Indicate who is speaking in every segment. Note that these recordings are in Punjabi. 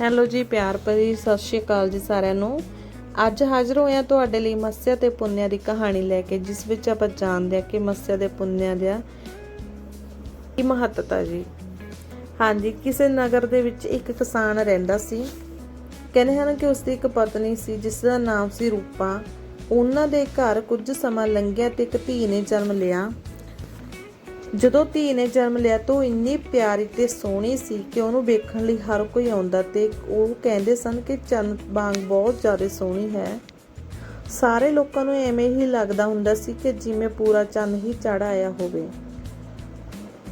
Speaker 1: ਹੈਲੋ ਜੀ, ਪਿਆਰ ਭਰੀ ਸਤਿ ਸ਼੍ਰੀ ਅਕਾਲ ਜੀ ਸਾਰਿਆਂ ਨੂੰ। ਅੱਜ ਹਾਜ਼ਰ ਹੋਇਆ ਤੁਹਾਡੇ ਲਈ ਮੱਸਿਆ ਤੇ ਪੁੰਨਿਆ ਦੀ ਕਹਾਣੀ ਲੈ ਕੇ, ਜਿਸ ਵਿੱਚ ਆਪਾਂ ਜਾਣਦੇ ਹਾਂ ਕਿ ਮੱਸਿਆ ਦੇ ਪੁੰਨਿਆ ਦਾ ਕੀ ਮਹੱਤਤਾ ਜੀ। ਹਾਂਜੀ, ਕਿਸੇ ਨਗਰ ਦੇ ਵਿੱਚ ਇੱਕ ਕਿਸਾਨ ਰਹਿੰਦਾ ਸੀ। ਕਹਿੰਦੇ ਹਨ ਕਿ ਉਸ ਦੀ ਇੱਕ ਪਤਨੀ ਸੀ, ਜਿਸ ਦਾ ਨਾਮ ਸੀ ਰੂਪਾ। ਉਹਨਾਂ ਦੇ ਘਰ ਕੁਝ ਸਮਾਂ ਲੰਘਿਆ ਤੇ ਇੱਕ ਧੀ ਨੇ ਜਨਮ ਲਿਆ। ਜਦੋਂ ਧੀ ਨੇ ਜਨਮ ਲਿਆ ਤਾਂ ਉਹ ਇੰਨੀ ਪਿਆਰੀ ਤੇ ਸੋਹਣੀ ਸੀ ਕਿ ਉਹਨੂੰ ਵੇਖਣ ਲਈ ਹਰ ਕੋਈ ਆਉਂਦਾ ਤੇ ਉਹ ਕਹਿੰਦੇ ਸਨ ਕਿ ਚੰਨ ਵਾਂਗ ਬਹੁਤ ਜ਼ਿਆਦਾ ਸੋਹਣੀ ਹੈ। ਸਾਰੇ ਲੋਕਾਂ ਨੂੰ ਐਵੇਂ ਹੀ ਲੱਗਦਾ ਹੁੰਦਾ ਸੀ ਕਿ ਜਿਵੇਂ ਪੂਰਾ ਚੰਨ ਹੀ ਚੜ ਆਇਆ ਹੋਵੇ।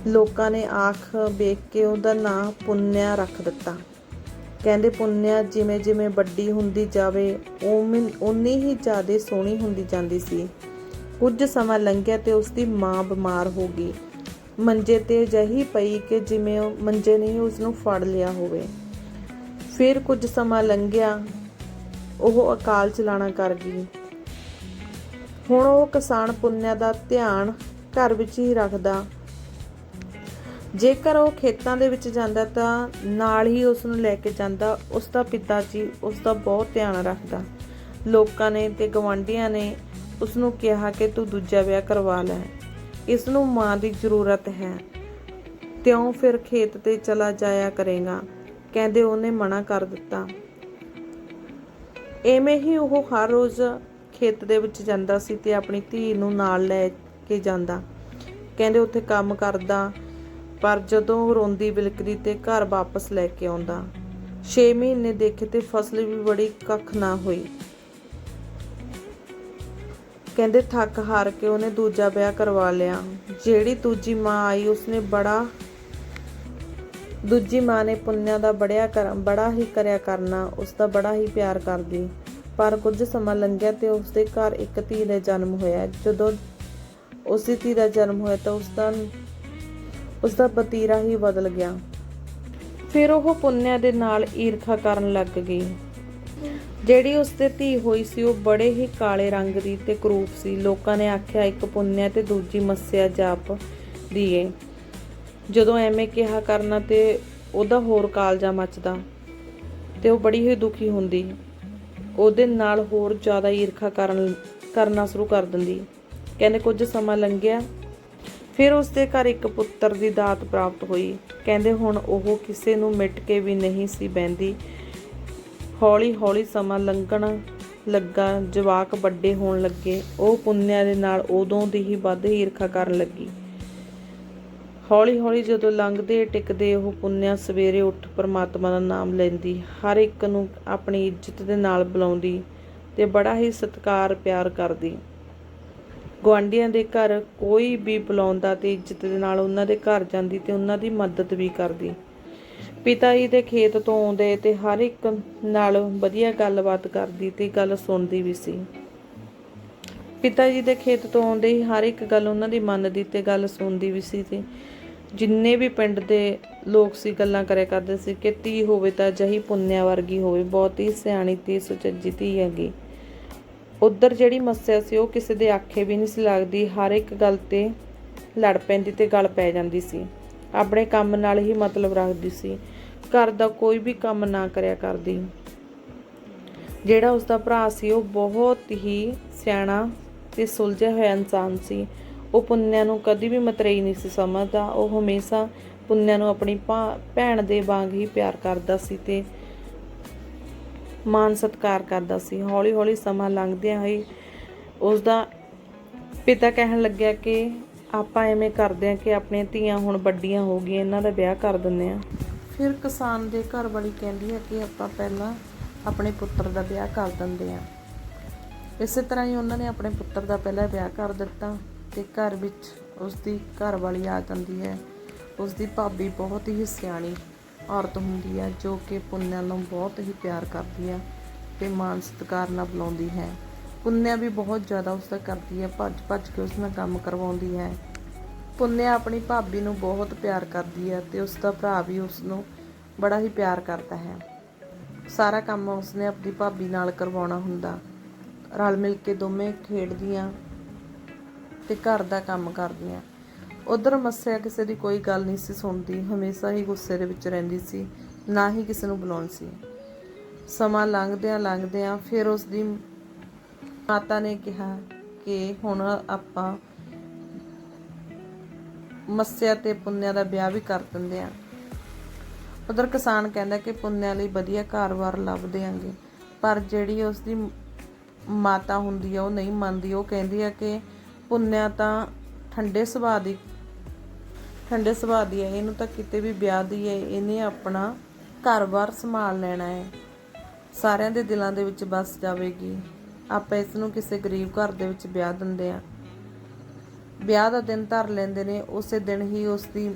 Speaker 1: ਲੋਕਾਂ ਨੇ ਆਖ ਵੇਖ ਕੇ ਉਹਦਾ ਨਾਂ ਪੁੰਨਿਆ ਰੱਖ ਦਿੱਤਾ। ਕਹਿੰਦੇ ਪੁੰਨਿਆ ਜਿਵੇਂ ਜਿਵੇਂ ਵੱਡੀ ਹੁੰਦੀ ਜਾਵੇ ਉਵੇਂ ਉਨੀ ਹੀ ਜ਼ਿਆਦਾ ਸੋਹਣੀ ਹੁੰਦੀ ਜਾਂਦੀ ਸੀ। ਕੁਝ ਸਮਾਂ ਲੰਘਿਆ ਤੇ ਉਸ ਦੀ ਮਾਂ ਬਿਮਾਰ ਹੋ ਗਈ। ਮੰਜੇ ਤੇ ਜਹੀ ਪਈ ਕਿ ਜਿਵੇਂ ਉਹ ਮੰਜੇ ਨੇ ਹੀ ਉਸ ਨੂੰ ਫੜ ਲਿਆ ਹੋਵੇ। ਫਿਰ ਕੁਝ ਸਮਾਂ ਲੰਘਿਆ। ਉਹ ਅਕਾਲ ਚਲਾਣਾ ਕਰ ਗਈ। ਹੁਣ ਉਹ ਕਿਸਾਨ ਪੁੰਨਿਆ ਦਾ ਧਿਆਨ ਘਰ ਵਿੱਚ ਹੀ ਰੱਖਦਾ। ਜੇਕਰ ਉਹ ਖੇਤਾਂ ਦੇ ਵਿੱਚ ਜਾਂਦਾ ਤਾਂ ਨਾਲ ਹੀ ਉਸ ਨੂੰ ਲੈ ਕੇ ਜਾਂਦਾ। ਉਸ ਦਾ ਪਿਤਾ ਜੀ ਉਸ ਦਾ ਬਹੁਤ ਧਿਆਨ ਰੱਖਦਾ। ਲੋਕਾਂ ਨੇ ਤੇ ਗਵਾਂਢੀਆਂ ਨੇ ਉਸ ਨੂੰ ਕਿਹਾ ਕਿ ਤੂੰ ਦੂਜਾ ਵਿਆਹ ਕਰਵਾ ਲੈ। ਇਸ ਨੂੰ ਮਾਂ ਦੀ ਜ਼ਰੂਰਤ ਹੈ। ਤਿਉਂ ਫਿਰ ਖੇਤ ਤੇ ਚਲਾ ਜਾਇਆ ਕਰੇਗਾ। ਕਹਿੰਦੇ ਉਹਨੇ ਮਨਾ ਕਰ ਦਿੱਤਾ। ਐਵੇਂ ਹੀ ਉਹ ਹਰ ਰੋਜ਼ ਖੇਤ ਦੇ ਵਿੱਚ ਜਾਂਦਾ ਸੀ ਤੇ ਆਪਣੀ ਧੀ ਨੂੰ ਨਾਲ ਲੈ ਕੇ ਜਾਂਦਾ। ਕਹਿੰਦੇ ਉੱਥੇ ਕੰਮ ਕਰਦਾ, ਪਰ ਜਦੋਂ ਰੋਂਦੀ ਬਿਲਕਦੀ ਤੇ ਘਰ ਵਾਪਸ ਲੈ ਕੇ ਆਉਂਦਾ। 6 ਮਹੀਨੇ ਦੇਖੇ ਤੇ ਫਸਲ ਵੀ ਬੜੀ ਕੱਖ ਨਾ ਹੋਈ। ਕਹਿੰਦੇ ਥੱਕ ਹਾਰ ਕੇ ਉਹਨੇ ਦੂਜਾ ਵਿਆਹ ਕਰਵਾ ਲਿਆ। ਜਿਹੜੀ ਦੂਜੀ ਮਾਂ ਆਈ, ਉਸਨੇ ਬੜਾ ਦੂਜੀ ਮਾਂ ਨੇ ਪੁੰਨਿਆ ਦਾ ਬੜਿਆ ਕਰ, ਬੜਾ ਹੀ ਕਰਿਆ ਕਰਨਾ ਉਸ ਦਾ ਬੜਾ ਹੀ ਪਿਆਰ ਕਰਦੀ। ਪਰ ਕੁਝ ਸਮਾਂ ਲੰਘਿਆ ਤੇ ਉਸ ਦੇ ਘਰ ਇੱਕ ਧੀ ਦਾ ਜਨਮ ਹੋਇਆ। ਜਦੋਂ ਉਸ ਦੀ ਧੀ ਦਾ ਜਨਮ ਹੋਇਆ ਤਾਂ ਉਸ ਦਾ ਉਸ ਦਾ ਵਤੀਰਾ ਹੀ ਬਦਲ ਗਿਆ। ਫਿਰ ਉਹ ਪੁੰਨਿਆ ਦੇ ਨਾਲ ਈਰਖਾ ਕਰਨ ਲੱਗ ਗਈ। ਜਿਹੜੀ ਉਸ ਤੇ ਧੀ ਹੋਈ ਸੀ, ਉਹ ਬੜੇ ਹੀ ਕਾਲੇ ਰੰਗ ਦੀ ਤੇ ਕਰੂਪ ਸੀ। ਲੋਕਾਂ ਨੇ ਆਖਿਆ, ਇੱਕ ਪੁੰਨਿਆ ਤੇ ਦੂਜੀ ਮੱਸਿਆ ਜਾਪ ਦੀਏ। ਜਦੋਂ ਐਵੇਂ ਕਿਹਾ ਕਰਨਾ ਤੇ ਉਹਦਾ ਹੋਰ ਕਾਲਜਾ ਮੱਚਦਾ ਤੇ ਉਹ ਬੜੀ ਹੀ ਦੁਖੀ ਹੁੰਦੀ। ਉਹਦੇ ਨਾਲ ਹੋਰ ਜ਼ਿਆਦਾ ਈਰਖਾ ਕਰਨ, ਕਰਨਾ ਸ਼ੁਰੂ ਕਰ ਦਿੰਦੀ। ਕਹਿੰਦੇ, ਕੁਝ ਸਮਾਂ ਲੰਘਿਆ, ਫਿਰ ਉਸ ਦੇ ਘਰ ਇੱਕ ਪੁੱਤਰ ਦੀ ਦਾਤ ਪ੍ਰਾਪਤ ਹੋਈ। ਕਹਿੰਦੇ, ਹੁਣ ਉਹ ਕਿਸੇ ਨੂੰ ਮਿਟ ਕੇ ਵੀ ਨਹੀਂ ਸੀ ਬੈੰਦੀ ਹੌਲੀ ਹੌਲੀ ਸਮਾਂ ਲੰਘਣ ਲੱਗਾ, ਜਵਾਕ ਵੱਡੇ ਹੋਣ ਲੱਗੇ। ਉਹ ਪੁੰਨਿਆ ਦੇ ਨਾਲ ਉਦੋਂ ਦੀ ਹੀ ਵੱਧ ਈਰਖਾ ਕਰਨ ਲੱਗੀ। ਹੌਲੀ ਹੌਲੀ ਜਦੋਂ ਲੰਘਦੇ ਟਿਕਦੇ ਉਹ ਪੁੰਨਿਆ ਸਵੇਰੇ ਉੱਠ ਪਰਮਾਤਮਾ ਦਾ ਨਾਮ ਲੈਂਦੀ। ਹਰ ਇੱਕ ਨੂੰ ਆਪਣੀ ਇੱਜ਼ਤ ਦੇ ਨਾਲ ਬੁਲਾਉਂਦੀ ਤੇ ਬੜਾ ਹੀ ਸਤਿਕਾਰ ਪਿਆਰ ਕਰਦੀ। ਗੁਆਂਢੀਆਂ ਦੇ ਘਰ ਕੋਈ ਵੀ ਬੁਲਾਉਂਦਾ ਤੇ ਇੱਜ਼ਤ ਦੇ ਨਾਲ ਉਹਨਾਂ ਦੇ ਘਰ ਜਾਂਦੀ ਤੇ ਉਹਨਾਂ ਦੀ ਮਦਦ ਵੀ ਕਰਦੀ। ਪਿਤਾ ਜੀ ਦੇ ਖੇਤ ਤੋਂ ਆਉਂਦੇ ਤੇ ਹਰ ਇੱਕ ਨਾਲ ਵਧੀਆ ਗੱਲਬਾਤ ਕਰਦੀ ਤੇ ਗੱਲ ਸੁਣਦੀ ਵੀ ਸੀ। ਪਿਤਾ ਜੀ ਦੇ ਖੇਤ ਤੋਂ ਆਉਂਦੇ ਹੀ ਹਰ ਇੱਕ ਗੱਲ ਉਹਨਾਂ ਦੀ ਮੰਨਦੀ ਤੇ ਗੱਲ ਸੁਣਦੀ ਵੀ ਸੀ ਤੇ ਜਿੰਨੇ ਵੀ ਪਿੰਡ ਦੇ ਲੋਕ ਸੀ ਗੱਲਾਂ ਕਰਿਆ ਕਰਦੇ ਸੀ ਕਿ ਧੀ ਹੋਵੇ ਤਾਂ ਜਹੀ ਪੁੰਨਿਆ ਵਰਗੀ ਹੋਵੇ, ਬਹੁਤ ਹੀ ਸਿਆਣੀ ਤੇ ਸੁਚੱਜੀ ਧੀ ਹੈਗੀ। ਉਧਰ ਜਿਹੜੀ ਮੱਸਿਆ ਸੀ ਉਹ ਕਿਸੇ ਦੇ ਆਖੇ ਵੀ ਨਹੀਂ ਸੀ ਲੱਗਦੀ, ਹਰ ਇੱਕ ਗੱਲ ਤੇ ਲੜ ਪੈਂਦੀ ਤੇ ਗੱਲ ਪੈ ਜਾਂਦੀ ਸੀ। ਆਪਣੇ ਕੰਮ ਨਾਲ ਹੀ ਮਤਲਬ ਰੱਖਦੀ ਸੀ। ਘਰ ਦਾ ਕੋਈ ਵੀ ਕੰਮ ਨਾ ਕਰਿਆ ਕਰਦੀ। ਜਿਹੜਾ ਉਸ ਦਾ ਭਰਾ ਸੀ, ਉਹ ਬਹੁਤ ਹੀ ਸਿਆਣਾ ਤੇ ਸੁਲਝਿਆ ਹੋਇਆ ਇਨਸਾਨ ਸੀ। ਉਹ ਪੁੰਨਿਆ ਨੂੰ ਕਦੀ ਵੀ ਮਤਰੇਈ ਨਹੀਂ ਸੀ ਸਮਝਦਾ। ਉਹ ਹਮੇਸ਼ਾ ਪੁੰਨਿਆ ਨੂੰ ਆਪਣੀ ਭਾ- ਭੈਣ ਦੇ ਵਾਂਗ ਹੀ ਪਿਆਰ ਕਰਦਾ ਸੀ ਤੇ ਮਾਨ ਸਤਿਕਾਰ ਕਰਦਾ ਸੀ। ਹੌਲੀ ਹੌਲੀ ਸਮਾਂ ਲੰਘਦਿਆਂ ਹੋਈ ਉਸ ਦਾ ਪਿਤਾ ਕਹਿਣ ਲੱਗਿਆ ਕਿ ਆਪਾਂ ਐਵੇਂ ਕਰਦੇ ਆ ਕਿ ਆਪਣੇ ਧੀਆਂ ਹੁਣ ਵੱਡੀਆਂ ਹੋ ਗਈਆਂ, ਇਹਨਾਂ ਦਾ ਵਿਆਹ ਕਰ ਦਿੰਦੇ ਆ ਫਿਰ ਕਿਸਾਨ ਦੇ ਘਰ ਵਾਲੀ ਕਹਿੰਦੀ ਹੈ ਕਿ ਆਪਾਂ ਪਹਿਲਾਂ ਆਪਣੇ ਪੁੱਤਰ ਦਾ ਵਿਆਹ ਕਰ ਦਿੰਦੇ ਆ ਇਸੇ ਤਰ੍ਹਾਂ ਹੀ ਉਹਨਾਂ ਨੇ ਆਪਣੇ ਪੁੱਤਰ ਦਾ ਪਹਿਲਾਂ ਵਿਆਹ ਕਰ ਦਿੱਤਾ ਤੇ ਘਰ ਵਿੱਚ ਉਸ ਦੀ ਘਰ ਵਾਲੀ ਆ ਜਾਂਦੀ ਹੈ। ਉਸ ਦੀ ਭਾਬੀ ਬਹੁਤ ਹੀ ਸਿਆਣੀ ਔਰਤ ਹੁੰਦੀ ਹੈ ਜੋ ਕਿ ਪੁੰਨਿਆ ਨੂੰ ਬਹੁਤ ਹੀ ਪਿਆਰ ਕਰਦੀ ਹੈ ਤੇ ਮਾਨ ਸਤਿਕਾਰ ਨਾਲ ਬੁਲਾਉਂਦੀ ਹੈ। ਪੁੰਨਿਆ ਵੀ ਬਹੁਤ ਜ਼ਿਆਦਾ ਉਸ ਦਾ ਕਰਦੀ ਹੈ, ਭੱਜ ਭੱਜ ਕੇ ਉਸ ਨਾਲ ਕੰਮ ਕਰਵਾਉਂਦੀ ਹੈ। ਪੁੰਨਿਆ ਆਪਣੀ ਭਾਬੀ ਨੂੰ ਬਹੁਤ ਪਿਆਰ ਕਰਦੀ ਹੈ ਤੇ ਉਸ ਦਾ ਭਰਾ ਵੀ ਉਸ ਨੂੰ ਬੜਾ ਹੀ ਪਿਆਰ ਕਰਦਾ ਹੈ। ਸਾਰਾ ਕੰਮ ਉਸਨੇ ਆਪਣੀ ਭਾਬੀ ਨਾਲ ਕਰਵਾਉਣਾ ਹੁੰਦਾ। ਰਲ ਮਿਲ ਕੇ ਦੋਵੇਂ ਖੇਡਦੀਆਂ ਤੇ ਘਰ ਦਾ ਕੰਮ ਕਰਦੀਆਂ। ਉਧਰ ਮੱਸਿਆ ਕਿਸੇ ਦੀ ਕੋਈ ਗੱਲ ਨਹੀਂ ਸੀ ਸੁਣਦੀ, ਹਮੇਸ਼ਾ ਹੀ ਗੁੱਸੇ ਦੇ ਵਿੱਚ ਰਹਿੰਦੀ ਸੀ, ਨਾ ਹੀ ਕਿਸੇ ਨੂੰ ਬੁਲਾਉਂਦੀ ਸੀ। ਸਮਾਂ ਲੰਘਦਿਆਂ ਲੰਘਦਿਆਂ ਫਿਰ ਉਸ ਦੀ ਮਾਤਾ ਨੇ ਕਿਹਾ ਕਿ ਹੁਣ ਆਪਾਂ ਮੱਸਿਆ ਤੇ ਪੁੰਨਿਆ ਦਾ ਵਿਆਹ ਵੀ ਕਰ ਦਿੰਦੇ ਆ ਉਧਰ ਕਿਸਾਨ ਕਹਿੰਦਾ ਕਿ ਪੁੰਨਿਆ ਲਈ ਵਧੀਆ ਕਾਰੋਬਾਰ ਲੱਭ ਦਿਆਂਗੇ, ਪਰ ਜਿਹੜੀ ਉਸ ਦੀ ਮਾਤਾ ਹੁੰਦੀ ਆ, ਉਹ ਨਹੀਂ ਮੰਨਦੀ। ਉਹ ਕਹਿੰਦੀ ਆ ਕਿ ਪੁੰਨਿਆ ਤਾਂ ਠੰਡੇ ਸੁਭਾਅ ਦੀ, ਠੰਡੇ ਸੁਭਾਅ ਦੀ ਹੈ ਇਹਨੂੰ ਤਾਂ ਕਿਤੇ ਵੀ ਵਿਆਹ ਦੀ ਹੈ ਇਹਨੇ ਆਪਣਾ ਘਰ-ਬਾਰ ਸੰਭਾਲ ਲੈਣਾ ਹੈ। ਸਾਰਿਆਂ ਦੇ ਦਿਲਾਂ ਦੇ ਵਿੱਚ ਬਸ ਜਾਵੇਗੀ। ਆਪਾਂ ਇਸ ਨੂੰ ਕਿਸੇ ਗਰੀਬ ਘਰ ਦੇ ਵਿੱਚ ਵਿਆਹ ਦਿੰਦੇ ਆ ਵਿਆਹ ਦਾ ਦਿਨ ਧਰ ਲੈਂਦੇ ਨੇ, ਉਸੇ ਦਿਨ ਹੀ ਉਸ ਦੀ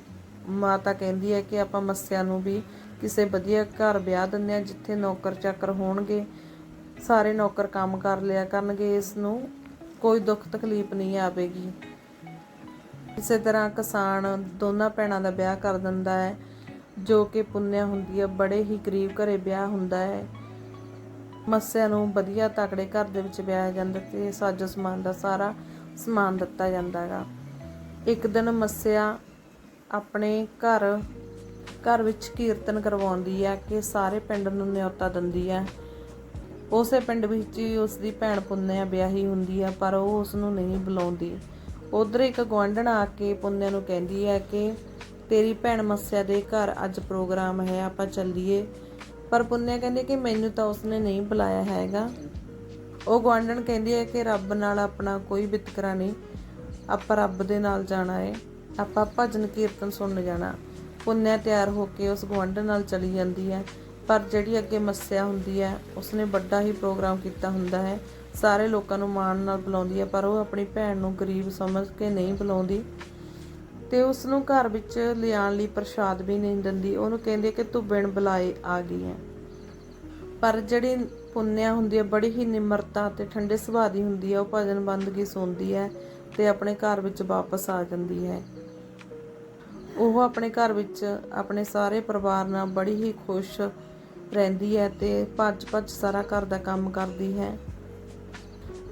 Speaker 1: ਮਾਤਾ ਕਹਿੰਦੀ ਹੈ ਕਿ ਆਪਾਂ ਮੱਸਿਆ ਨੂੰ ਵੀ ਕਿਸੇ ਵਧੀਆ ਘਰ ਵਿਆਹ ਦਿੰਦੇ ਆ ਜਿੱਥੇ ਨੌਕਰ ਚਾਕਰ ਹੋਣਗੇ, ਸਾਰੇ ਨੌਕਰ ਕੰਮ ਕਰ ਲਿਆ ਕਰਨਗੇ, ਇਸ ਨੂੰ ਕੋਈ ਦੁੱਖ ਤਕਲੀਫ ਨਹੀਂ ਆਵੇਗੀ। ਇਸੇ ਤਰ੍ਹਾਂ ਕਿਸਾਨ ਦੋਨਾਂ ਭੈਣਾਂ ਦਾ ਵਿਆਹ ਕਰ ਦਿੰਦਾ ਹੈ, ਜੋ ਕਿ ਪੁੰਨਿਆ ਹੁੰਦੀ ਹੈ, ਬੜੇ ਹੀ ਗਰੀਬ ਘਰੇ ਵਿਆਹ ਹੁੰਦਾ ਹੈ। ਮੱਸਿਆ ਨੂੰ ਵਧੀਆ ਤਕੜੇ ਘਰ ਦੇ ਵਿੱਚ ਵਿਆਹਿਆ ਜਾਂਦਾ ਤੇ ਸਾਜੋ ਸਮਾਨ ਦਾ ਸਾਰਾ ਸਮਾਨ ਦਿੱਤਾ ਜਾਂਦਾ ਹੈਗਾ। ਇੱਕ ਦਿਨ ਮੱਸਿਆ ਆਪਣੇ ਘਰ ਘਰ ਵਿੱਚ ਕੀਰਤਨ ਕਰਵਾਉਂਦੀ ਹੈ ਕਿ ਸਾਰੇ ਪਿੰਡ ਨੂੰ ਨਿਯੋਤਾ ਦਿੰਦੀ ਹੈ। ਉਸੇ ਪਿੰਡ ਵਿੱਚ ਹੀ ਉਸ ਦੀ ਭੈਣ ਪੁੰਨਿਆ ਵਿਆਹੀ ਹੁੰਦੀ ਹੈ, ਪਰ ਉਹ ਉਸ ਨੂੰ ਨਹੀਂ ਬੁਲਾਉਂਦੀ। ਉਧਰ ਇੱਕ ਗੁਆਂਢਣ ਆ ਕੇ ਪੁੰਨਿਆ ਨੂੰ ਕਹਿੰਦੀ ਹੈ ਕਿ ਤੇਰੀ ਭੈਣ ਮੱਸਿਆ ਦੇ ਘਰ ਅੱਜ ਪ੍ਰੋਗਰਾਮ ਹੈ, ਆਪਾਂ ਚੱਲੀਏ। ਪਰ ਪੁੰਨਿਆ ਕਹਿੰਦੀ ਕਿ ਮੈਨੂੰ ਤਾਂ ਉਸਨੇ ਨਹੀਂ ਬੁਲਾਇਆ ਹੈਗਾ। ਉਹ ਗੁਆਂਢਣ ਕਹਿੰਦੀ ਹੈ ਕਿ ਰੱਬ ਨਾਲ ਆਪਣਾ ਕੋਈ ਵਿਤਕਰਾ ਨਹੀਂ। ਆਪਾਂ ਰੱਬ ਦੇ ਨਾਲ ਜਾਣਾ ਹੈ ਆਪਾਂ ਭਜਨ ਕੀਰਤਨ ਸੁਣਨ ਜਾਣਾ। ਪੁੰਨਿਆ ਤਿਆਰ ਹੋ ਕੇ ਉਸ ਗੁਆਂਢਣ ਨਾਲ ਚਲੀ ਜਾਂਦੀ ਹੈ। ਪਰ ਜਿਹੜੀ ਅੱਗੇ ਮੱਸਿਆ ਹੁੰਦੀ ਹੈ, ਉਸਨੇ ਵੱਡਾ ਹੀ ਪ੍ਰੋਗਰਾਮ ਕੀਤਾ ਹੁੰਦਾ ਹੈ। ਸਾਰੇ ਲੋਕਾਂ ਨੂੰ ਮਾਣ ਨਾਲ ਬੁਲਾਉਂਦੀ ਹੈ, ਪਰ ਉਹ ਆਪਣੀ ਭੈਣ ਨੂੰ ਗਰੀਬ ਸਮਝ ਕੇ ਨਹੀਂ ਬੁਲਾਉਂਦੀ। ਤੇ ਉਸ ਨੂੰ ਘਰ ਵਿੱਚ ਲਿਆਉਣ ਲਈ ਪ੍ਰਸ਼ਾਦ ਵੀ ਨਹੀਂ ਦਿੰਦੀ। ਉਹਨੂੰ ਕਹਿੰਦੀ ਕਿ ਤੂੰ ਬਿਨ ਬੁਲਾਏ ਆ ਗਈ ਹੈ। ਪਰ ਜਿਹੜੀ ਪੁੰਨਿਆ ਹੁੰਦੀ ਹੈ, ਬੜੀ ਹੀ ਨਿਮਰਤਾ ਤੇ ਠੰਡੇ ਸੁਭਾਅ ਦੀ ਹੁੰਦੀ ਹੈ, ਉਹ ਭਜਨ ਬੰਦਗੀ ਸੁਣਦੀ ਹੈ ਤੇ ਆਪਣੇ ਘਰ ਵਿੱਚ ਵਾਪਸ ਆ ਜਾਂਦੀ ਹੈ। ਉਹ ਆਪਣੇ ਘਰ ਵਿੱਚ ਆਪਣੇ ਸਾਰੇ ਪਰਿਵਾਰ ਨਾਲ ਬੜੀ ਹੀ ਖੁਸ਼ ਰਹਿੰਦੀ ਹੈ ਤੇ ਭੱਜ ਭੱਜ ਸਾਰਾ ਘਰ ਦਾ ਕੰਮ ਕਰਦੀ ਹੈ।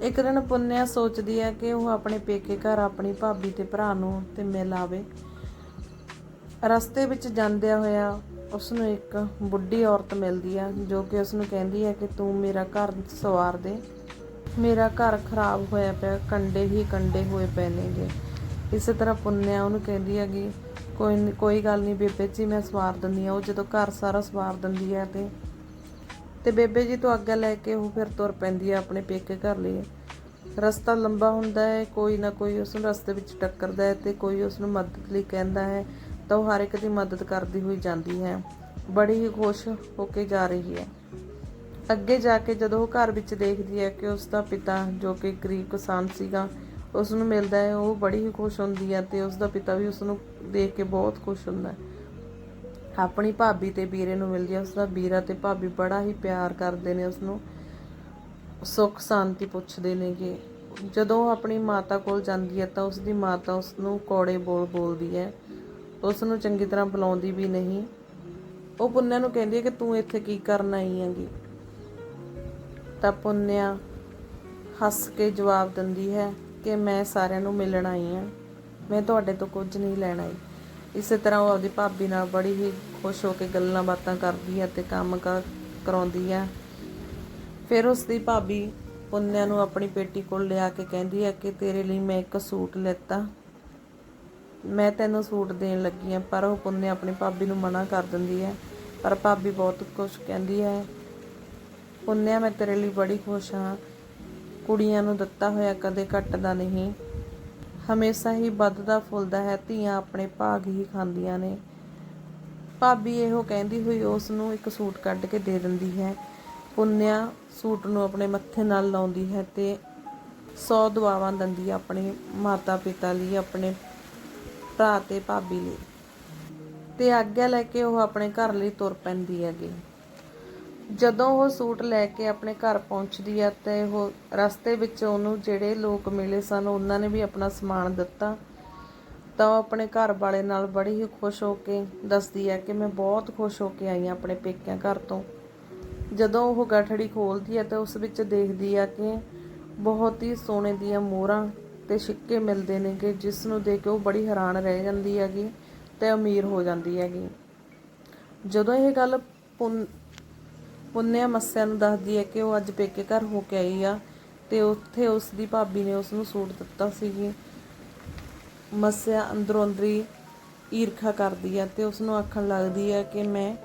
Speaker 1: ਇੱਕ ਦਿਨ ਪੁੰਨਿਆ ਸੋਚਦੀ ਹੈ ਕਿ ਉਹ ਆਪਣੇ ਪੇਕੇ ਘਰ ਆਪਣੀ ਭਾਬੀ ਤੇ ਭਰਾ ਨੂੰ ਤੇ ਮਿਲ ਆਵੇ। ਰਸਤੇ ਵਿੱਚ ਜਾਂਦਿਆਂ ਹੋਇਆ ਉਸ ਨੂੰ ਇੱਕ ਬੁੱਢੀ ਔਰਤ ਮਿਲਦੀ ਹੈ, ਜੋ ਕਿ ਉਸ ਨੂੰ ਕਹਿੰਦੀ ਹੈ ਕਿ ਤੂੰ ਮੇਰਾ ਘਰ ਸਵਾਰ ਦੇ। ਮੇਰਾ ਘਰ ਖਰਾਬ ਹੋਇਆ ਪਿਆ, ਕੰਡੇ ਹੀ ਕੰਡੇ ਹੋਏ ਪਏ ਨੇਗੇ। ਇਸੇ ਤਰ੍ਹਾਂ ਪੁੰਨਿਆ ਉਹਨੂੰ ਕਹਿੰਦੀ ਹੈਗੀ ਕੋਈ ਕੋਈ ਗੱਲ ਨਹੀਂ ਬੇਬੇ ਜੀ, ਮੈਂ ਸਵਾਰ ਦਿੰਦੀ ਆ ਉਹ ਜਦੋਂ ਘਰ ਸਾਰਾ ਸਵਾਰ ਦਿੰਦੀ ਹੈ ਤੇ ਤੇ ਬੇਬੇ ਜੀ ਤੋਂ ਅੱਗੇ ਲੈ ਕੇ ਉਹ ਫਿਰ ਤੁਰ ਪੈਂਦੀ ਹੈ ਆਪਣੇ ਪੇਕੇ ਘਰ ਲਈ। ਰਸਤਾ ਲੰਬਾ ਹੁੰਦਾ ਹੈ, ਕੋਈ ਨਾ ਕੋਈ ਉਸ ਨੂੰ ਰਸਤੇ ਵਿੱਚ ਟੱਕਰਦਾ ਹੈ ਤੇ ਕੋਈ ਉਸ ਨੂੰ ਮਦਦ ਲਈ ਕਹਿੰਦਾ ਹੈ ਤਾਂ ਉਹ ਹਰ ਇੱਕ ਦੀ ਮਦਦ ਕਰਦੀ ਹੋਈ ਜਾਂਦੀ ਹੈ। ਬੜੀ ਹੀ ਖੁਸ਼ ਹੋ ਕੇ ਜਾ ਰਹੀ ਹੈ। ਅੱਗੇ ਜਾ ਕੇ ਜਦੋਂ ਉਹ ਘਰ ਵਿੱਚ ਦੇਖਦੀ ਹੈ ਕਿ ਉਸ ਦਾ ਪਿਤਾ ਜੋ ਕਿ ਗਰੀਬ ਕਿਸਾਨ ਸੀਗਾ, ਉਸ ਨੂੰ ਮਿਲਦਾ ਹੈ, ਉਹ ਬੜੀ ਹੀ ਖੁਸ਼ ਹੁੰਦੀ ਹੈ ਤੇ ਉਸ ਦਾ ਪਿਤਾ ਵੀ ਉਸ ਨੂੰ ਦੇਖ ਕੇ ਬਹੁਤ ਖੁਸ਼ ਹੁੰਦਾ ਹੈ। ਆਪਣੀ ਭਾਬੀ ਤੇ ਵੀਰੇ ਨੂੰ ਮਿਲਦੀ ਹੈ ਉਸ ਦਾ ਵੀਰਾ ਤੇ ਭਾਬੀ ਬੜਾ ਹੀ ਪਿਆਰ ਕਰਦੇ ਨੇ ਉਸ ਨੂੰ ਸੁੱਖ ਸ਼ਾਂਤੀ ਪੁੱਛਦੇ ਨੇਗੇ। ਜਦੋਂ ਉਹ ਆਪਣੀ ਮਾਤਾ ਕੋਲ ਜਾਂਦੀ ਹੈ ਤਾਂ ਉਸ ਦੀ ਮਾਤਾ ਉਸ ਨੂੰ ਕੋੜੇ ਬੋਲ ਬੋਲਦੀ ਹੈ। ਉਸ ਨੂੰ ਚੰਗੀ ਤਰ੍ਹਾਂ ਬੁਲਾਉਂਦੀ ਵੀ ਨਹੀਂ। ਉਹ ਪੁੰਨਿਆ ਨੂੰ ਕਹਿੰਦੀ ਹੈ ਕਿ ਤੂੰ ਇੱਥੇ ਕੀ ਕਰਨ ਆਈ ਹੈਗੀ? ਤਾਂ ਪੁੰਨਿਆ ਹੱਸ ਕੇ ਜਵਾਬ ਦਿੰਦੀ ਹੈ ਕਿ ਮੈਂ ਸਾਰਿਆਂ ਨੂੰ ਮਿਲਣ ਆਈ ਹਾਂ। ਮੈਂ ਤੁਹਾਡੇ ਤੋਂ ਕੁਝ ਨਹੀਂ ਲੈਣ ਆਈ। ਇਸੇ ਤਰ੍ਹਾਂ ਉਹ ਆਪਦੀ ਭਾਬੀ ਨਾਲ ਬੜੀ ਹੀ ਖੁਸ਼ ਹੋ ਕੇ ਗੱਲਾਂ ਬਾਤਾਂ ਕਰਦੀ ਹੈ ਤੇ ਕੰਮ ਕਰ ਕਰਾਉਂਦੀ ਹੈ। ਫਿਰ ਉਸ ਦੀ ਭਾਬੀ ਪੁੰਨਿਆ ਨੂੰ ਆਪਣੀ ਪੇਟੀ ਕੋਲ ਲਿਆ ਕੇ ਕਹਿੰਦੀ ਹੈ ਕਿ ਤੇਰੇ ਲਈ ਮੈਂ ਇੱਕ ਸੂਟ ਲੈਤਾ। ਮੈਂ ਤੈਨੂੰ ਸੂਟ ਦੇਣ ਲੱਗੀ ਹਾਂ, ਪਰ ਉਹ ਪੁੰਨਿਆ ਆਪਣੀ ਭਾਬੀ ਨੂੰ ਮਨਾ ਕਰ ਦਿੰਦੀ ਹੈ। ਪਰ ਭਾਬੀ ਬਹੁਤ ਕੁਝ ਕਹਿੰਦੀ ਹੈ, ਪੁੰਨਿਆ, ਮੈਂ ਤੇਰੇ ਲਈ ਬੜੀ ਖੁਸ਼ ਹਾਂ। ਕੁੜੀਆਂ ਨੂੰ ਦਿੱਤਾ ਹੋਇਆ ਕਦੇ ਘਟਦਾ ਨਹੀਂ। ਹਮੇਸ਼ਾ ਹੀ ਵੱਧਦਾ ਫੁੱਲਦਾ ਹੈ, ਧੀਆਂ ਆਪਣੇ ਭਾਗ ਹੀ ਖਾਂਦੀਆਂ ਨੇ। ਭਾਬੀ ਇਹੋ ਕਹਿੰਦੀ ਹੋਈ ਉਸ ਨੂੰ ਇੱਕ ਸੂਟ ਕੱਢ ਕੇ ਦੇ ਦਿੰਦੀ ਹੈ। ਪੁੰਨਿਆ ਸੂਟ ਨੂੰ ਆਪਣੇ ਮੱਥੇ ਨਾਲ ਲਾਉਂਦੀ ਹੈ ਤੇ ਸੌ ਦੁਆਵਾਂ ਦਿੰਦੀ ਹੈ ਆਪਣੇ ਮਾਤਾ ਪਿਤਾ ਲਈ, ਆਪਣੇ ਭਰਾ ਤੇ ਭਾਬੀ ਲਈ। ਤੇ ਆਗਿਆ ਲੈ ਕੇ ਉਹ ਆਪਣੇ ਘਰ ਲਈ ਤੁਰ ਪੈਂਦੀ ਹੈਗੀ। ਜਦੋਂ ਉਹ ਸੂਟ ਲੈ ਕੇ ਆਪਣੇ ਘਰ ਪਹੁੰਚਦੀ ਹੈ ਤੇ ਉਹ ਰਸਤੇ ਵਿੱਚ ਉਹਨੂੰ ਜਿਹੜੇ ਲੋਕ ਮਿਲੇ ਸਨ, ਉਹਨਾਂ ਨੇ ਵੀ ਆਪਣਾ ਸਮਾਨ ਦਿੱਤਾ, ਤਾਂ ਉਹ ਆਪਣੇ ਘਰ ਵਾਲੇ ਨਾਲ ਬੜੀ ਹੀ ਖੁਸ਼ ਹੋ ਕੇ ਦੱਸਦੀ ਹੈ ਕਿ ਮੈਂ ਬਹੁਤ ਖੁਸ਼ ਹੋ ਕੇ ਆਈ ਹਾਂ ਆਪਣੇ ਪੇਕਿਆਂ ਘਰ ਤੋਂ। ਜਦੋਂ ਉਹ ਗਠੜੀ ਖੋਲਦੀ ਹੈ ਤਾਂ ਉਸ ਵਿੱਚ ਦੇਖਦੀ ਹੈ ਕਿ ਬਹੁਤ ਹੀ ਸੋਨੇ ਦੀਆਂ ਮੋਹਰਾਂ ਤੇ ਸਿੱਕੇ ਮਿਲਦੇ ਨੇਗੇ, ਜਿਸ ਨੂੰ ਦੇਖ ਕੇ ਉਹ ਬੜੀ ਹੈਰਾਨ ਰਹਿ ਜਾਂਦੀ ਹੈਗੀ ਤੇ ਅਮੀਰ ਹੋ ਜਾਂਦੀ ਹੈਗੀ। ਜਦੋਂ ਇਹ ਗੱਲ ਪੁੰਨ ਪੁੰਨਿਆ ਮੱਸਿਆ ਨੂੰ ਦੱਸਦੀ ਹੈ ਕਿ ਉਹ ਅੱਜ ਪੇਕੇ ਘਰ ਹੋ ਕੇ ਆਈ ਆ ਤੇ ਉੱਥੇ ਉਸ ਦੀ ਭਾਬੀ ਨੇ ਉਸ ਨੂੰ ਸੂਟ ਦਿੱਤਾ ਸੀ। ਮੱਸਿਆ ਅੰਦਰੋਂ ਅੰਦਰੀ ਈਰਖਾ ਕਰਦੀ ਹੈ ਤੇ ਉਸ ਨੂੰ ਆਖਣ ਲੱਗਦੀ ਹੈ ਕਿ ਮੈਂ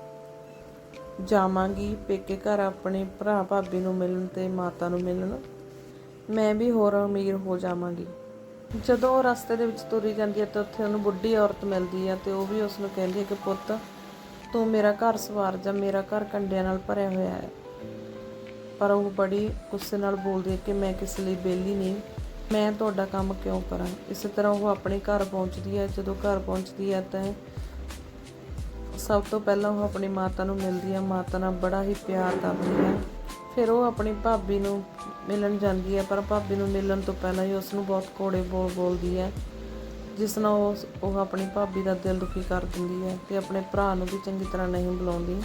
Speaker 1: ਜਾਵਾਂਗੀ ਪੇਕੇ ਘਰ ਆਪਣੇ ਭਰਾ ਭਾਬੀ ਨੂੰ ਮਿਲਣ ਤੇ ਮਾਤਾ ਨੂੰ ਮਿਲਣ। ਮੈਂ ਵੀ ਹੋਰ ਅਮੀਰ ਹੋ ਜਾਵਾਂਗੀ। ਜਦੋਂ ਉਹ ਰਸਤੇ ਦੇ ਵਿੱਚ ਤੁਰੀ ਜਾਂਦੀ ਹੈ ਤਾਂ ਉੱਥੇ ਉਹਨੂੰ ਬੁੱਢੀ ਔਰਤ ਮਿਲਦੀ ਹੈ ਤੇ ਉਹ ਵੀ ਉਸ ਨੂੰ ਕਹਿੰਦੀ ਹੈ ਕਿ ਪੁੱਤ ਤੂੰ ਮੇਰਾ ਘਰ ਸਵਾਰ ਜਾ ਮੇਰਾ ਘਰ ਕੰਡਿਆਂ ਨਾਲ ਭਰਿਆ ਹੋਇਆ ਹੈ। ਪਰ ਉਹ ਬੜੀ ਗੁੱਸੇ ਨਾਲ ਬੋਲਦੀ ਹੈ ਕਿ ਮੈਂ ਕਿਸ ਲਈ ਬੇਲੀ ਨਹੀਂ। ਮੈਂ ਤੁਹਾਡਾ ਕੰਮ ਕਿਉਂ ਕਰਾਂ? ਇਸੇ ਤਰ੍ਹਾਂ ਉਹ ਆਪਣੇ ਘਰ ਪਹੁੰਚਦੀ ਹੈ। ਜਦੋਂ ਘਰ ਪਹੁੰਚਦੀ ਹੈ ਤਾਂ ਸਭ ਤੋਂ ਪਹਿਲਾਂ ਉਹ ਆਪਣੀ ਮਾਤਾ ਨੂੰ ਮਿਲਦੀ ਹੈ। ਮਾਤਾ ਨਾਲ ਬੜਾ ਹੀ ਪਿਆਰ ਕਰਦੀ ਹੈ। ਫਿਰ ਉਹ ਆਪਣੀ ਭਾਬੀ ਨੂੰ ਮਿਲਣ ਜਾਂਦੀ ਹੈ। ਪਰ ਭਾਬੀ ਨੂੰ ਮਿਲਣ ਤੋਂ ਪਹਿਲਾਂ ਹੀ ਉਸ ਨੂੰ ਬਹੁਤ ਕੋੜੇ ਬੋਲ ਬੋਲਦੀ ਹੈ। ਜਿਸ ਨਾਲ ਉਹ ਉਹ ਆਪਣੀ ਭਾਬੀ ਦਾ ਦਿਲ ਦੁਖੀ ਕਰ ਦਿੰਦੀ ਹੈ ਤੇ ਆਪਣੇ ਭਰਾ ਨੂੰ ਵੀ ਚੰਗੀ ਤਰ੍ਹਾਂ ਨਹੀਂ ਬੁਲਾਉਂਦੀ।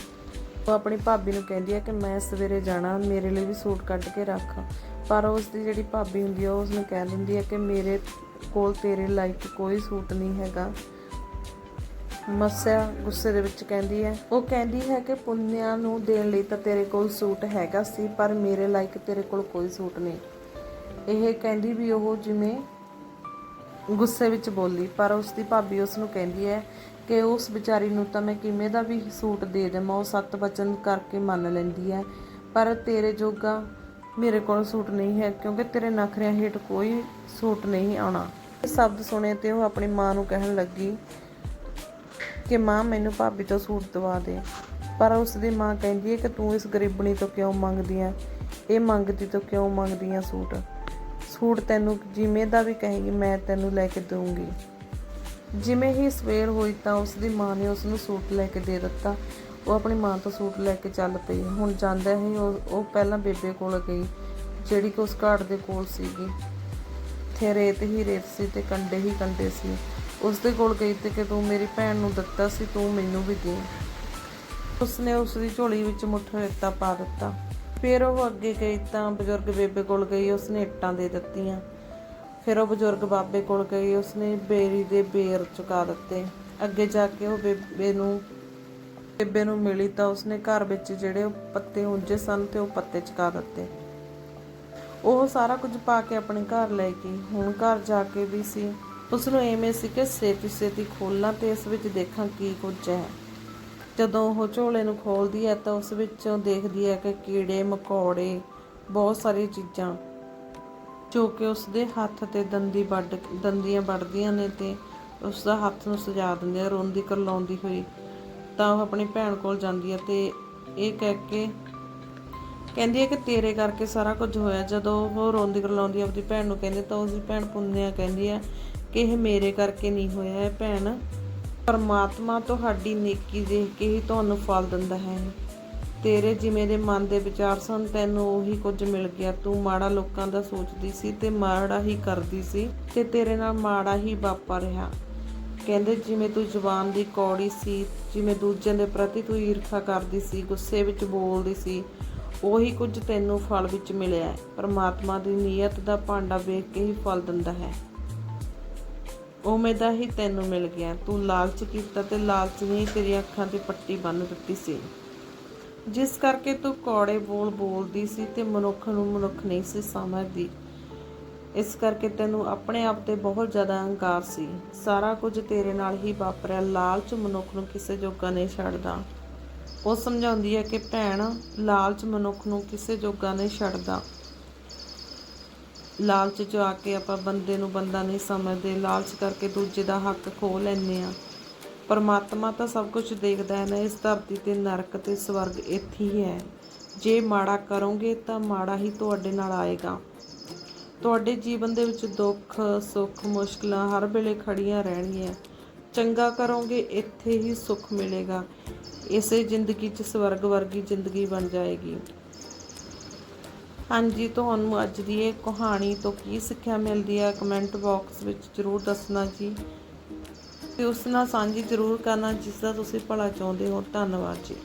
Speaker 1: ਉਹ ਆਪਣੀ ਭਾਬੀ ਨੂੰ ਕਹਿੰਦੀ ਹੈ ਕਿ ਮੈਂ ਸਵੇਰੇ ਜਾਣਾ, ਮੇਰੇ ਲਈ ਵੀ ਸੂਟ ਕੱਢ ਕੇ ਰੱਖ। ਪਰ ਉਸ ਦੀ ਜਿਹੜੀ ਭਾਬੀ ਹੁੰਦੀ ਹੈ, ਉਹ ਉਸ ਨੂੰ ਕਹਿ ਦਿੰਦੀ ਹੈ ਕਿ ਮੇਰੇ ਕੋਲ ਤੇਰੇ ਲਾਇਕ ਕੋਈ ਸੂਟ ਨਹੀਂ ਹੈਗਾ। ਮੱਸਿਆ ਗੁੱਸੇ ਦੇ ਵਿੱਚ ਕਹਿੰਦੀ ਹੈ, ਉਹ ਕਹਿੰਦੀ ਹੈ ਕਿ ਪੁੰਨਿਆ ਨੂੰ ਦੇਣ ਲਈ ਤਾਂ ਤੇਰੇ ਕੋਲ ਸੂਟ ਹੈਗਾ ਸੀ, ਪਰ ਮੇਰੇ ਲਾਇਕ ਤੇਰੇ ਕੋਲ ਕੋਈ ਸੂਟ ਨਹੀਂ। ਇਹ ਕਹਿੰਦੀ ਵੀ ਉਹ ਜਿਵੇਂ ਗੁੱਸੇ ਵਿੱਚ ਬੋਲੀ, ਪਰ ਉਸ ਦੀ ਭਾਬੀ ਉਸ ਨੂੰ ਕਹਿੰਦੀ ਹੈ ਕਿ ਉਸ ਵਿਚਾਰੀ ਨੂੰ ਤਾਂ ਮੈਂ ਕਿਵੇਂ ਦਾ ਵੀ ਸੂਟ ਦੇ ਦੇਵਾਂ, ਉਹ ਸੱਤ ਵਚਨ ਕਰਕੇ ਮੰਨ ਲੈਂਦੀ ਹੈ। ਪਰ ਤੇਰੇ ਜੋਗਾ ਮੇਰੇ ਕੋਲ ਸੂਟ ਨਹੀਂ ਹੈ, ਕਿਉਂਕਿ ਤੇਰੇ ਨਖਰਿਆਂ ਹੇਠ ਕੋਈ ਸੂਟ ਨਹੀਂ ਆਉਣਾ। ਇਹ ਸ਼ਬਦ ਸੁਣੇ ਤੇ ਉਹ ਆਪਣੀ ਮਾਂ ਨੂੰ ਕਹਿਣ ਲੱਗੀ ਕਿ ਮਾਂ, ਮੈਨੂੰ ਭਾਬੀ ਤੋਂ ਸੂਟ ਦਵਾ ਦੇ। ਪਰ ਉਸ ਦੀ ਮਾਂ ਕਹਿੰਦੀ ਹੈ ਕਿ ਤੂੰ ਇਸ ਗਰੀਬਣੀ ਤੋਂ ਕਿਉਂ ਮੰਗਦੀ ਆ ਇਹ ਮੰਗਦੀ ਤੋਂ ਕਿਉਂ ਮੰਗਦੀ ਆ ਸੂਟ? ਸੂਟ ਤੈਨੂੰ ਜਿਵੇਂ ਦਾ ਵੀ ਕਹੇਗੀ, ਮੈਂ ਤੈਨੂੰ ਲੈ ਕੇ ਦਊਂਗੀ। ਜਿਵੇਂ ਹੀ ਸਵੇਰ ਹੋਈ ਤਾਂ ਉਸ ਦੀ ਮਾਂ ਨੇ ਉਸ ਨੂੰ ਸੂਟ ਲੈ ਕੇ ਦੇ ਦਿੱਤਾ। ਉਹ ਆਪਣੀ ਮਾਂ ਤੋਂ ਸੂਟ ਲੈ ਕੇ ਚੱਲ ਪਈ। ਹੁਣ ਜਾਂਦਾ ਹੀ ਉਹ ਉਹ ਪਹਿਲਾਂ ਬੇਬੇ ਕੋਲ ਗਈ, ਜਿਹੜੀ ਕਿ ਉਸ ਘਾਟ ਦੇ ਕੋਲ ਸੀਗੀ। ਇੱਥੇ ਰੇਤ ਹੀ ਰੇਤ ਸੀ ਤੇ ਕੰਡੇ ਹੀ ਕੰਡੇ ਸੀ। ਉਸ ਦੇ ਕੋਲ ਗਈ ਤੇ ਕਿ ਤੂੰ ਮੇਰੀ ਭੈਣ ਨੂੰ ਦਿੱਤਾ ਸੀ, ਤੂੰ ਮੈਨੂੰ ਵੀ ਦੇ। ਉਸਨੇ ਉਸ ਦੀ ਝੋਲੀ ਵਿੱਚ ਮੁੱਠ ਰੇਤਾ ਪਾ ਦਿੱਤਾ। ਫਿਰ ਉਹ ਅੱਗੇ ਗਈ ਤਾਂ ਬਜ਼ੁਰਗ ਬੇਬੇ ਕੋਲ ਗਈ, ਉਸਨੇ ਇੱਟਾਂ ਦੇ ਦਿੱਤੀਆਂ। ਫਿਰ ਉਹ ਬਜ਼ੁਰਗ ਬਾਬੇ ਕੋਲ ਗਈ, ਉਸਨੇ ਬੇਰੀ ਦੇ ਬੇਰ ਚੁਕਾ ਦਿੱਤੇ। ਅੱਗੇ ਜਾ ਕੇ ਉਹ ਬੇਬੇ ਨੂੰ ਬੇਬੇ ਨੂੰ ਮਿਲੀ ਤਾਂ ਉਸਨੇ ਘਰ ਵਿੱਚ ਜਿਹੜੇ ਪੱਤੇ ਉਂਝੇ ਸਨ ਤੇ ਉਹ ਪੱਤੇ ਚੁਕਾ ਦਿੱਤੇ। ਉਹ ਸਾਰਾ ਕੁਝ ਪਾ ਕੇ ਆਪਣੇ ਘਰ ਲੈ ਗਈ। ਹੁਣ ਘਰ ਜਾ ਕੇ ਵੀ ਸੀ। ਉਸ ਨੂੰ ਐਵੇਂ ਸੀ ਕਿ ਛੇਤੀ ਛੇਤੀ ਖੋਲਾਂ ਤੇ ਇਸ ਵਿੱਚ ਦੇਖਾਂ ਕੀ ਕੁਝ ਹੈ। ਜਦੋਂ ਉਹ ਝੋਲੇ ਨੂੰ ਖੋਲਦੀ ਹੈ ਤਾਂ ਉਸ ਵਿੱਚੋਂ ਦੇਖਦੀ ਹੈ ਕਿ ਕੀੜੇ, ਮਕੌੜੇ, ਬਹੁਤ ਸਾਰੀਆਂ ਚੀਜ਼ਾਂ ਜੋ ਕਿ ਉਸ ਦੇ ਹੱਥ ਤੇ ਦੰਦੀ ਵੱਢ, ਦੰਦੀਆਂ ਵੱਢਦੀਆਂ ਨੇ ਤੇ ਉਸ ਦਾ ਹੱਥ ਨੂੰ ਸਜਾ ਦਿੰਦੇ ਆ ਰੋਂਦੀ ਕਰਲਾਉਂਦੀ ਹੋਈ ਤਾਂ ਉਹ ਆਪਣੀ ਭੈਣ ਕੋਲ ਜਾਂਦੀ ਹੈ ਤੇ ਇਹ ਕਹਿ ਕੇ ਕਹਿੰਦੀ ਹੈ ਕਿ ਤੇਰੇ ਕਰਕੇ ਸਾਰਾ ਕੁਝ ਹੋਇਆ। ਜਦੋਂ ਉਹ ਰੋਂਦੀ ਕਰਲਾਉਂਦੀ ਆਪਣੀ ਭੈਣ ਨੂੰ ਕਹਿੰਦੀ ਤਾਂ ਉਸਦੀ ਭੈਣ ਪੁੰਨਿਆ ਕਹਿੰਦੀ ਹੈ ਕਿ ਇਹ ਮੇਰੇ ਕਰਕੇ ਨਹੀਂ ਹੋਇਆ। ਇਹ ਭੈਣ ਪਰਮਾਤਮਾ ਤੁਹਾਡੀ ਨੇਕੀ ਦੇਖ ਕੇ ਹੀ ਤੁਹਾਨੂੰ ਫਲ ਦਿੰਦਾ ਹੈ। ਤੇਰੇ ਜਿਵੇਂ ਦੇ ਮਨ ਦੇ ਵਿਚਾਰ ਸਨ, ਤੈਨੂੰ ਉਹੀ ਕੁਝ ਮਿਲ ਗਿਆ। ਤੂੰ ਮਾੜਾ ਲੋਕਾਂ ਦਾ ਸੋਚਦੀ ਸੀ ਤੇ ਮਾੜਾ ਹੀ ਕਰਦੀ ਸੀ ਤੇ ਤੇਰੇ ਨਾਲ ਮਾੜਾ ਹੀ ਵਾਪਰ ਰਿਹਾ। ਕਹਿੰਦੇ ਜਿਵੇਂ ਤੂੰ ਜ਼ੁਬਾਨ ਦੀ ਕੌੜੀ ਸੀ, ਜਿਵੇਂ ਦੂਜਿਆਂ ਦੇ ਪ੍ਰਤੀ ਤੂੰ ਈਰਖਾ ਕਰਦੀ ਸੀ, ਗੁੱਸੇ ਵਿੱਚ ਬੋਲਦੀ ਸੀ, ਉਹੀ ਕੁਝ ਤੈਨੂੰ ਫਲ ਵਿੱਚ ਮਿਲਿਆ ਹੈ। ਪਰਮਾਤਮਾ ਦੀ ਨੀਅਤ ਦਾ ਭਾਂਡਾ ਵੇਖ ਕੇ ਹੀ ਫਲ ਦਿੰਦਾ ਹੈ। ਉਵੇਂ ਦਾ ਹੀ ਤੈਨੂੰ ਮਿਲ ਗਿਆ। ਤੂੰ ਲਾਲਚ ਕੀਤਾ ਤੇ ਲਾਲਚ ਨੇ ਤੇਰੀਆਂ ਅੱਖਾਂ ਤੇ ਪੱਟੀ ਬੰਨ੍ਹ ਦਿੱਤੀ ਸੀ। ਜਿਸ ਕਰਕੇ ਤੂੰ ਕੌੜੇ ਬੋਲ ਬੋਲਦੀ ਸੀ ਤੇ ਮਨੁੱਖ ਨੂੰ ਮਨੁੱਖ ਨਹੀਂ ਸੀ ਸਮਝਦੀ। ਇਸ ਕਰਕੇ ਤੈਨੂੰ ਆਪਣੇ ਆਪ ਤੇ ਬਹੁਤ ਜ਼ਿਆਦਾ ਅਹੰਕਾਰ ਸੀ। ਸਾਰਾ ਕੁਝ ਤੇਰੇ ਨਾਲ ਹੀ ਵਾਪਰਿਆ। ਲਾਲਚ ਮਨੁੱਖ ਨੂੰ ਕਿਸੇ ਜੋਗਾ ਨਹੀਂ ਛੱਡਦਾ। ਉਹ ਸਮਝਾਉਂਦੀ ਹੈ ਕਿ ਭੈਣ, ਲਾਲਚ ਮਨੁੱਖ ਨੂੰ ਕਿਸੇ ਜੋਗਾ ਨਹੀਂ ਛੱਡਦਾ। ਲਾਲਚ ਚ ਆ ਕੇ ਆਪਾਂ ਬੰਦੇ ਨੂੰ ਬੰਦਾ ਨਹੀਂ ਸਮਝਦੇ, ਲਾਲਚ ਕਰਕੇ ਦੂਜੇ ਦਾ ਹੱਕ ਖੋਹ ਲੈਂਦੇ ਆ ਪਰਮਾਤਮਾ ਤਾਂ ਸਭ ਕੁਝ ਦੇਖਦਾ ਹੈ ਨਾ, ਇਸ ਧਰਤੀ ਤੇ ਨਰਕ ਤੇ ਸਵਰਗ ਇੱਥੇ ਹੀ ਹੈ। ਜੇ ਮਾੜਾ ਕਰੋਗੇ ਤਾਂ ਮਾੜਾ ਹੀ ਤੁਹਾਡੇ ਨਾਲ ਆਏਗਾ। ਤੁਹਾਡੇ ਜੀਵਨ ਦੇ ਵਿੱਚ ਦੁੱਖ, ਸੁੱਖ, ਮੁਸ਼ਕਲਾਂ ਹਰ ਵੇਲੇ ਖੜੀਆਂ ਰਹਿਣਗੀਆਂ। ਚੰਗਾ ਕਰੋਗੇ, ਇੱਥੇ ਹੀ ਸੁੱਖ ਮਿਲੇਗਾ। ਇਸੇ ਜ਼ਿੰਦਗੀ 'ਚ ਸਵਰਗ ਵਰਗੀ ਜ਼ਿੰਦਗੀ ਬਣ ਜਾਏਗੀ। ਹਾਂਜੀ, ਤੁਹਾਨੂੰ ਅੱਜ ਦੀ ਇਹ ਕਹਾਣੀ ਤੋਂ ਕੀ ਸਿੱਖਿਆ ਮਿਲਦੀ ਹੈ ਕਮੈਂਟ ਬਾਕਸ ਵਿੱਚ ਜ਼ਰੂਰ ਦੱਸਣਾ ਜੀ। ਤੇ ਉਸ ਨਾਲ ਸਾਂਝੀ ਜ਼ਰੂਰ ਕਰਨਾ ਜਿਸ ਦਾ ਤੁਸੀਂ ਭਲਾ ਚਾਹੁੰਦੇ ਹੋ। ਧੰਨਵਾਦ ਜੀ।